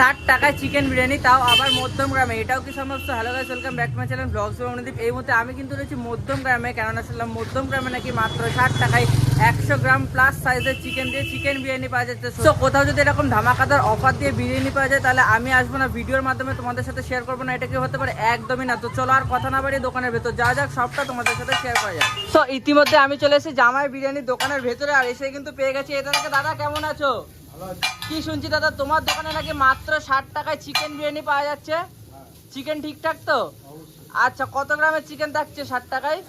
ষাট টাকায় চিকেন বিরিয়ানি তাও আবার মধ্যম গ্রামে। এটাও কি সমস্ত hello guys welcome back to my channel vlogs Anudip এই মুহূর্তে আমি কিন্তু রয়েছি মধ্যম গ্রামে কেননা শুনলাম মধ্যম গ্রামে নাকি মাত্র ষাট টাকায় একশো গ্রাম প্লাস সাইজের চিকেন দিয়ে চিকেন বিরিয়ানি পাওয়া যাচ্ছে। তো কোথাও যদি এরকম ধামাকাদার অফার দিয়ে বিরিয়ানি পাওয়া যায় তাহলে আমি আসব না। ভিডিওর মাধ্যমে তোমাদের সাথে শেয়ার করব না এটা কি হতে পারে? একদমই না। তো চলো আর কথা না বাড়িয়ে দোকানের ভেতর যা যাক সবটা তোমাদের সাথে শেয়ার করা যায় তো ইতিমধ্যে আমি চলে এসেছি জামাই বিরিয়ানির দোকানের ভেতরে আর এসে কিন্তু পেয়ে গেছি। এটা দাদা কেমন আছো? কি শুনছি দাদা? তোমার দোকানে নাকি মাত্র ষাট টাকায় চিকেন বিরিয়ানি পাওয়া যাচ্ছে? চিকেন ঠিকঠাক তো? আচ্ছা কত গ্রামের চিকেন থাকছে ষাট টাকায়?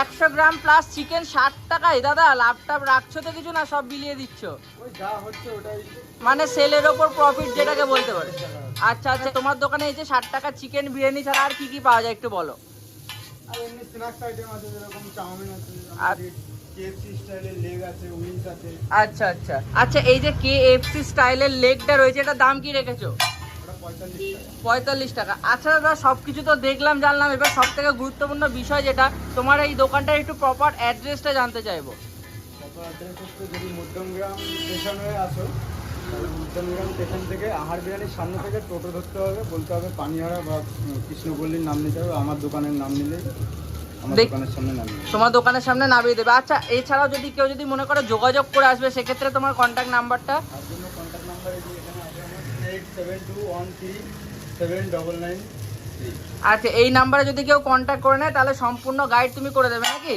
একশো গ্রাম প্লাস চিকেন ষাট টাকায়? দাদা লাভ টাভ রাখছো তো কিছু না সব বিলিয়ে দিচ্ছ? মানে সেলের ওপর প্রফিট যেটাকে বলতে পারে। আচ্ছা আচ্ছা তোমার দোকানে এই যে ষাট টাকা চিকেন বিরিয়ানি ছাড়া আর কি কি পাওয়া যায় একটু বলো। আর কেএফসি স্টাইলের লেগ আছে উইংস আছে। আচ্ছা আচ্ছা। আচ্ছা এই যে কে এফসি স্টাইলের লেগটা রয়েছে এটার দাম কি রেখেছো? পঁয়তাল্লিশ টাকা। আচ্ছা দাদা সব কিছু তো দেখলাম জানলাম। এবার সব থেকে গুরুত্বপূর্ণ বিষয় যেটা তোমার এই দোকানটার একটু প্রপার অ্যাড্রেসটা জানতে চাইব। যদি মধ্যমগ্রাম স্টেশন হয়ে আসো স্টেশন থেকে আহার সামনে থেকে টোটো ধরতে হবে বলতে হবে পানিহারা বা কৃষ্ণপল্লীর নাম নিতে হবে আমার দোকানের নাম নিলে তোমার দোকানের সামনে নামিয়ে দেবে। আচ্ছা এছাড়াও যদি কেউ যদি মনে করে যোগাযোগ করে আসবে সেক্ষেত্রে তোমার কন্ট্যাক্ট নাম্বারটা আচ্ছা এই নাম্বারে যদি কেউ কন্ট্যাক্ট করে নেয় তাহলে সম্পূর্ণ গাইড তুমি করে দেবে নাকি?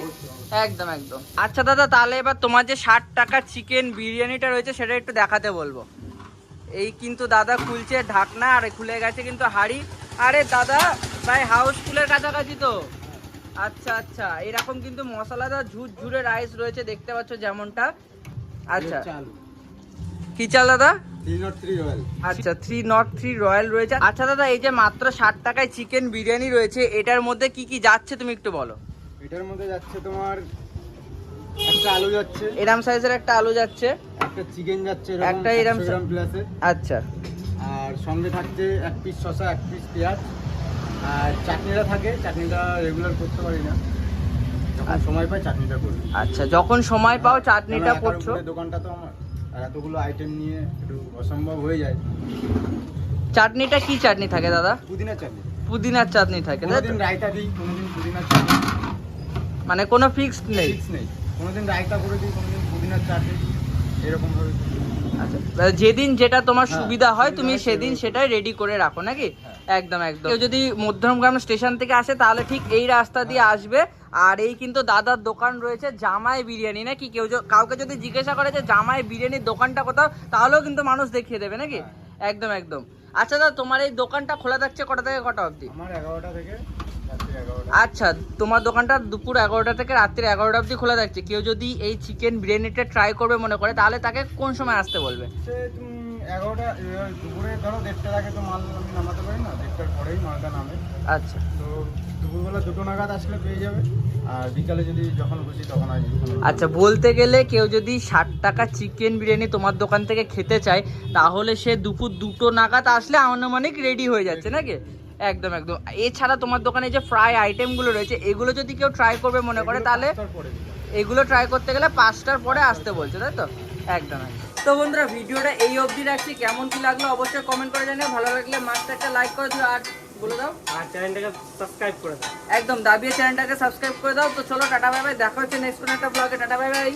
একদম একদম। আচ্ছা দাদা তাহলে এবার তোমার যে ষাট টাকা চিকেন বিরিয়ানিটা রয়েছে সেটা একটু দেখাতে বলব। এই কিন্তু দাদা খুলছে ঢাকনা আর খুলে গেছে কিন্তু হাড়ি। আরে দাদা প্রায় হাউসফুলের কাছাকাছি তো। আচ্ছা আচ্ছা। এরকম কিন্তু মশলাদার ঝুর ঝুরে রাইস রয়েছে দেখতে পাচ্ছ যেমনটা। আচ্ছা। কি চাল দাদা? আচ্ছা থ্রি নট থ্রি রয়্যাল রয়েছে। আচ্ছা দাদা এই যে মাত্র ষাট টাকায় চিকেন বিরিয়ানি রয়েছে এটার মধ্যে কি কি যাচ্ছে তুমি একটু বলো? এটার মধ্যে যাচ্ছে তোমার একটা আলু যাচ্ছে। এরাম সাইজের একটা আলু যাচ্ছে। একটা চিকেন যাচ্ছে একটা একটা এরম প্লাসে আচ্ছা। আর সঙ্গে থাকছে এক পিস শসা এক পিস পেঁয়াজ। আর চাটনিটা থাকে চাটনিটা রেগুলার করতে পারি না। যখন সময় পাই চাটনিটা করি। আচ্ছা যখন সময় পাও চাটনিটা করছ? দোকানটা তো আমার আর এতগুলো আইটেম নিয়ে একটু অসম্ভব হয়ে যায়। চাটনিটা কি চাটনি থাকে দাদা? পুদিনা চাটনি। পুদিনার চাটনি থাকে? কোনোদিন রায়তা দিই কোনোদিন পুদিনার চাটনি। মানে কোনো ফিক্সড নেই? ফিক্স নেই। কোনোদিন রায়তা করে দিই কোনোদিন পুদিনার চাটনি এরকম ভাবে আচ্ছা যেদিন যেটা তোমার হ্যাঁ, সুবিধা হয় তুমি সেদিন সেটাই রেডি করে রাখো নাকি? হ্যাঁ। একদম একদম। কেউ যদি মধ্যমগ্রাম স্টেশন থেকে আসে তাহলে ঠিক এই রাস্তা দিয়ে হ্যাঁ। আসবে। আর এই কিন্তু দাদার দোকান রয়েছে জামাই বিরিয়ানি নাকি কেউ য- কাউকে যদি জিজ্ঞাসা করে যে জামাই বিরিয়ানির দোকানটা কোথাও তাহলেও কিন্তু মানুষ দেখিয়ে দেবে নাকি? হ্যাঁ। একদম একদম। আচ্ছা দাদা তোমার এই দোকানটা খোলা থাকছে কটা থেকে কটা অবধি? আমার এগারোটা থেকে আচ্ছা তোমার দোকানটা দুপুর এগারোটা থেকে রাত্রি এগারোটা অবধি খোলা থাকছে। কেউ যদি এই চিকেন বিরিয়ানিটা ট্রাই করবে মনে করে তাহলে তাকে কোন সময় আসতে বলবে? এগারোটা দুপুরে ধরো দেড়টার আগে তো মাল আমি নামাতে পারি না দেড়টার পরেই মালটা নামে। আচ্ছা। তো দুপুরবেলা দুটো নাগাদ আসলে পেয়ে যাবে আর বিকালে যদি যখন খুশি তখন আসবে। আচ্ছা বলতে গেলে কেউ যদি ষাট টাকা চিকেন বিরিয়ানি তোমার দোকান থেকে খেতে চায় তাহলে সে দুপুর দুটো নাগাদ আসলে আনুমানিক রেডি হয়ে যাচ্ছে নাকি? একদম একদম। এছাড়া তোমার দোকানে যে ফ্রাই আইটেমগুলো রয়েছে এগুলো যদি কেউ ট্রাই করবে মনে করে তাহলে। এগুলো ট্রাই করতে গেলে পাঁচটার পরে আসতে বলছে তাই তো? একদম একদম। তো বন্ধুরা ভিডিওটা এই অবধি রাখছি। কেমন কি লাগল অবশ্যই কমেন্ট করে জানিও। ভালো লাগলে মাস্টার একটা লাইক করে দিও আর বলে দাও। আর চ্যানেলটাকে সাবস্ক্রাইব করে দাও। একদম দাবিয়ে চ্যানেলটাকে সাবস্ক্রাইব করে দাও। তো চলো টাটা বাই বাই দেখা হচ্ছে নেক্সট কোনো একটা ব্লগে টাটা বাই বাই